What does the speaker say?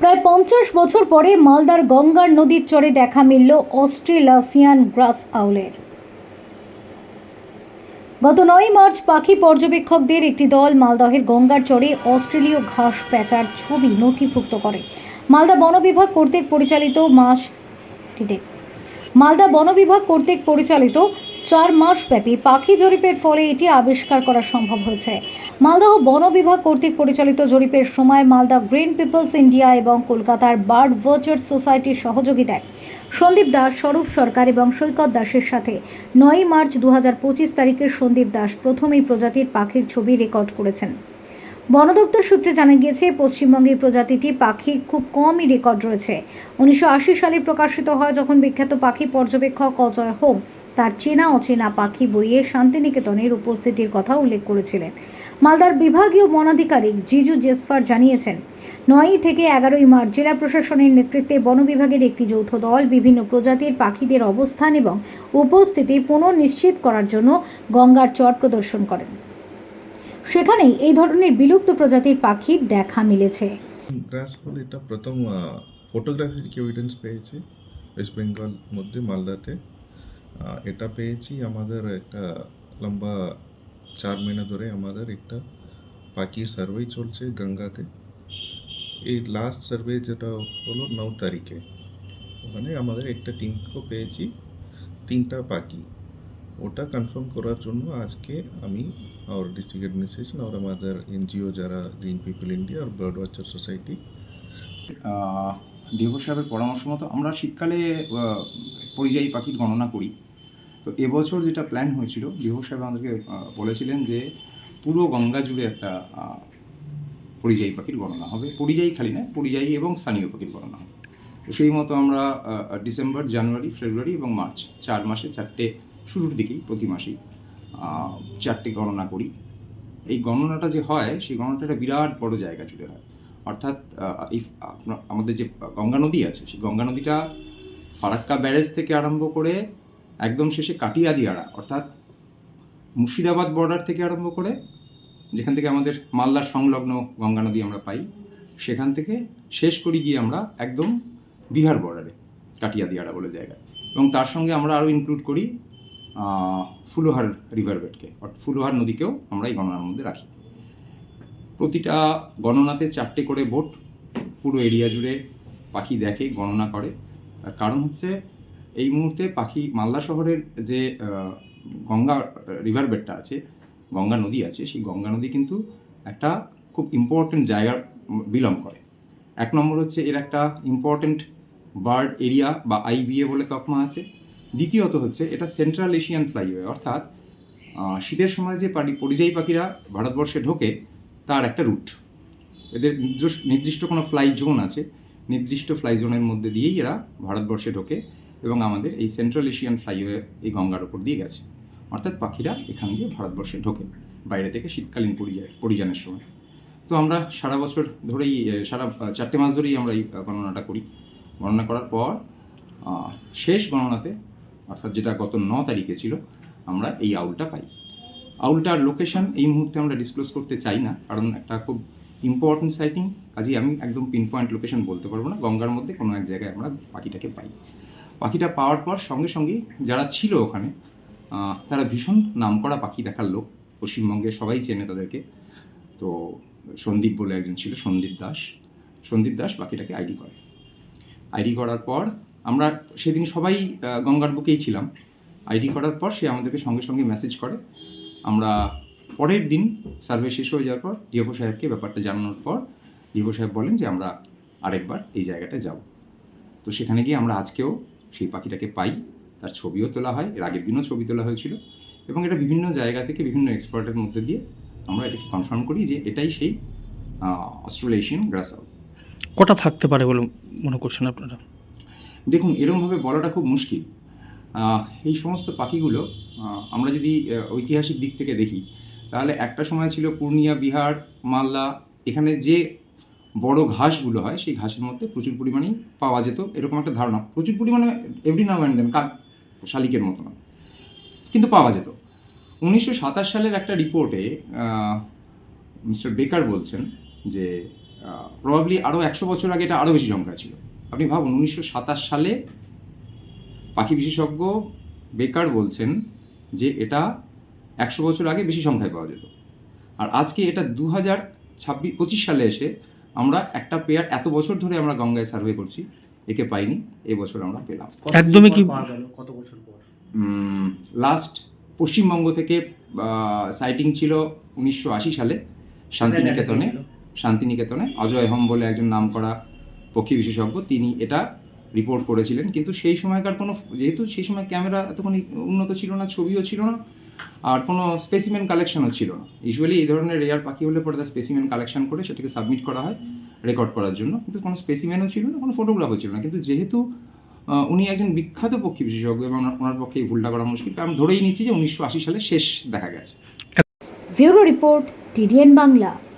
প্রায় পঞ্চাশ বছর পরে মালদার গঙ্গার নদীর চরে দেখা মিলল অস্ট্রেলাসিয়ান গ্রাস আউলের। গত নয় মার্চ পাখি পর্যবেক্ষকদের একটি দল মালদহের গঙ্গার চরে অস্ট্রেলীয় ঘাস প্যাঁচার ছবি নথিভুক্ত করে। মালদা বন বিভাগ কর্তৃক পরিচালিত মাস মালদা বন বিভাগ কর্তৃক পরিচালিত চার মাস ব্যাপী পাখি জরিপের ফলে এটি আবিষ্কার করা সম্ভব হয়েছে। মালদহ বন বিভাগ কর্তৃক পরিচালিত জরিপের সময় মালদা গ্রিন পিপলস ইন্ডিয়া এবং কলকাতার বার্ড ওয়াচার্স সোসাইটির সহযোগিতায় সন্দীপ দাস, স্বরূপ সরকার এবং সৈকত দাসের সাথে নয় মার্চ দু তারিখে সন্দীপ দাস প্রথম এই প্রজাতির পাখির ছবি রেকর্ড করেছেন। বন দপ্তর সূত্রে জানা গিয়েছে, পশ্চিমবঙ্গে এই প্রজাতিটি পাখির খুব কমই রেকর্ড রয়েছে। উনিশশো আশি সালে প্রকাশিত হয় যখন বিখ্যাত পাখি পর্যবেক্ষক অজয় হোম তার চেনা অচেনা পাখি বইয়ে শান্তিনিকেতনের উপস্থিতির কথা উল্লেখ করেছিলেন। মালদার বিভাগীয় বনাধিকারিক জিজু জেসফার জানিয়েছেন, নয়ই থেকে এগারোই মার্চ জেলা প্রশাসনের নেতৃত্বে বন বিভাগের একটি যৌথ দল বিভিন্ন প্রজাতির পাখিদের অবস্থান এবং উপস্থিতি পুনর্নিশ্চিত করার জন্য গঙ্গার চর প্রদর্শন করেন। সেখানেই এই ধরনের বিলুপ্ত প্রজাতির পাখি দেখা মিলেছে। ফটোগ্রাফির এভিডেন্স পেয়েছি ওয়েস্ট বেঙ্গল মধ্যে, মালদাতে। এটা পেয়েছি আমাদের একটা লম্বা চার মহিনা ধরে আমাদের একটা পাখি সার্ভে চলছে গঙ্গাতে। এই লাস্ট সার্ভে যেটা হলো ন তারিখে। ওখানে আমাদের একটা টিমকেও পেয়েছি, তিনটা পাখি ওটা কনফার্ম করার জন্য আজকে আমি আর ডিস্ট্রিক্ট অ্যাডমিনিস্ট্রেশন আর আমাদের এনজিও যারা গ্রিন পিপল ইন্ডিয়া আর বার্ড ওয়াচার সোসাইটি ডিও সাহেবের পরামর্শ মতো আমরা শীতকালে পরিযায়ী পাখির গণনা করি। তো এবছর যেটা প্ল্যান হয়েছিল ডিও সাহেব আমাদেরকে বলেছিলেন যে পুরো গঙ্গা জুড়ে একটা পরিযায়ী পাখির গণনা হবে। পরিযায়ী খালি না পরিযায়ী এবং স্থানীয় পাখির গণনা হবে। তো সেই মতো আমরা ডিসেম্বর, জানুয়ারি, ফেব্রুয়ারি এবং মার্চ চার মাসে চারটে, শুরুর দিকেই প্রতি মাসেই চারটে গণনা করি। এই গণনাটা যে হয়, সেই গণনাটা বিরাট বড় জায়গা জুড়ে হয়। অর্থাৎ আপনার, আমাদের যে গঙ্গা নদী আছে, সেই গঙ্গা নদীটা ফারাক্কা ব্যারেজ থেকে আরম্ভ করে একদম শেষে কাটিয়াদিয়াড়া অর্থাৎ মুর্শিদাবাদ বর্ডার থেকে আরম্ভ করে, যেখান থেকে আমাদের মালদার সংলগ্ন গঙ্গা নদী আমরা পাই, সেখান থেকে শেষ করি গিয়ে আমরা একদম বিহার বর্ডারে কাটিয়াদিয়াড়া বলে জায়গা। এবং তার সঙ্গে আমরা আরও ইনক্লুড করি ফুলোহার রিভার বেডকে অর্থাৎ ফুলোহার নদীকেও আমরা এই গণনার মধ্যে রাখি। প্রতিটা গণনাতে চারটে করে বোট পুরো এরিয়া জুড়ে পাখি দেখে, গণনা করে। তার কারণ হচ্ছে এই মুহূর্তে পাখি, মালদা শহরের যে গঙ্গা রিভার বেডটা আছে, গঙ্গা নদী আছে, সেই গঙ্গা নদী কিন্তু একটা খুব ইম্পর্টেন্ট জায়গা বিলং করে। এক নম্বর হচ্ছে এর একটা ইম্পর্টেন্ট বার্ড এরিয়া বা আইবিএ বলে তকমা আছে। দ্বিতীয়ত হচ্ছে এটা সেন্ট্রাল এশিয়ান ফ্লাইওয়ে অর্থাৎ শীতের সময় যে পারি, পরিযায়ী পাখিরা ভারতবর্ষে ঢোকে তার একটা রুট এদের নির্দিষ্ট কোনো ফ্লাই জোন আছে। নির্দিষ্ট ফ্লাই জোনের মধ্যে দিয়েই এরা ভারতবর্ষে ঢোকে এবং আমাদের এই সেন্ট্রাল এশিয়ান ফ্লাইওয়ে এই গঙ্গার ওপর দিয়ে গেছে। অর্থাৎ পাখিরা এখান দিয়ে ভারতবর্ষে ঢোকে, বাইরে থেকে শীতকালীন পরিযায়, পরিযানের সময়। তো আমরা সারা বছর ধরেই সারা চারটে মাস ধরেই আমরা এই গণনাটা করি। গণনা করার পর শেষ গণনাতে, অর্থাৎ যেটা গত ন তারিখে ছিল, আমরা এই আউলটা পাই। আউলটার লোকেশন এই মুহূর্তে আমরা ডিসক্লোজ করতে চাই না, কারণ একটা খুব ইম্পর্টেন্ট সাইটিং কাজেই আমি একদম পিন পয়েন্ট লোকেশন বলতে পারব না, গঙ্গার মধ্যে কোনো এক জায়গায় আমরা পাখিটাকে পাই। পাখিটা পাওয়ার পর সঙ্গে সঙ্গে যারা ছিল ওখানে তারা ভীষণ নামকরা পাখি দেখার লোক, পশ্চিমবঙ্গে সবাই চেনে তাদেরকে। তো সন্দীপ বলে একজন ছিল, সন্দীপ দাস। সন্দীপ দাস পাখিটাকে আইডি করে। আইডি করার পর আমরা সেদিন সবাই গঙ্গার বুকেই ছিলাম। আইডি করার পর সে আমাদেরকে সঙ্গে সঙ্গে মেসেজ করে। আমরা পরের দিন সার্ভে শেষ হয়ে যাওয়ার পর ডিএফও সাহেবকে ব্যাপারটা জানানোর পর ডিএফও সাহেব বলেন যে আমরা আরেকবার এই জায়গাটায় যাব। তো সেখানে গিয়ে আমরা আজকেও সেই পাখিটাকে পাই। তার ছবিও তোলা হয় এর আগের দিনও ছবি তোলা হয়েছিল এবং এটা বিভিন্ন জায়গা থেকে বিভিন্ন এক্সপার্টের মধ্যে দিয়ে আমরা এটাকে কনফার্ম করি যে এটাই সেই অস্ট্রেলেশিয়ান গ্রাস আউট কটা থাকতে পারে বলে মনে করছেন আপনারা? দেখুন এরমভাবে বলাটা খুব মুশকিল। এই সমস্ত পাখিগুলো আমরা যদি ঐতিহাসিক দিক থেকে দেখি, তাহলে একটা সময় ছিল পূর্ণিয়া, বিহার, মালদা, এখানে যে বড় ঘাসগুলো হয়, সেই ঘাসের মধ্যে প্রচুর পরিমাণেই পাওয়া যেত, এরকম একটা ধারণা। প্রচুর পরিমাণে এভরি নাও অ্যান্ড দেন কাক শালিকের মতো না কিন্তু পাওয়া যেত। উনিশশো সাতাশ সালের একটা রিপোর্টে মিস্টার বেকার বলছেন যে প্রবাবলি আরও একশো বছর আগে এটা আরও বেশি সংখ্যা ছিল। আপনি ভাবুন, উনিশশো সাতাশ সালে পাখি বিশেষজ্ঞ বেকার বলছেন যে এটা একশো বছর আগে বেশি সংখ্যায় পাওয়া যেত। আর আজকে এটা দু হাজার ছাব্বিশ পঁচিশ সালে এসে আমরা একটা পেয়ার এত বছর ধরে আমরা গঙ্গায় সার্ভে করছি একে পাইনি এবছর আমরা পেলাম। একদমই কি- পাওয়া গেল? কত বছর পর? লাস্ট পশ্চিমবঙ্গ থেকে সাইটিং ছিল উনিশশো আশি সালে শান্তিনিকেতনে। শান্তিনিকেতনে। অজয় হোম বলে একজন নাম করা পক্ষী বিশেষজ্ঞ তিনি এটা রিপোর্ট করেছিলেন। কিন্তু সেই সময়কার কোনো, যেহেতু সেই সময় ক্যামেরা এতখানি উন্নত ছিল না, ছবিও ছিল না, আর কোনো স্পেসিমেন কালেকশনও ছিল না। ইউজুয়ালি এই ধরনের রেয়ার পাখি হলে পরে তার স্পেসিমেন কালেকশন করে সেটাকে সাবমিট করা হয় রেকর্ড করার জন্য। কিন্তু কোনো স্পেসিমেনও ছিল না, কোনো ফটোগ্রাফও ছিল না। কিন্তু যেহেতু উনি একজন বিখ্যাত পক্ষী বিশেষজ্ঞ এবং ওনার- পক্ষে এই ভুলটা করা মুশকিল, কারণ ধরেই নিচ্ছি যে উনিশশো আশি সালে শেষ দেখা গেছে। Bureau report, TDN Bangla.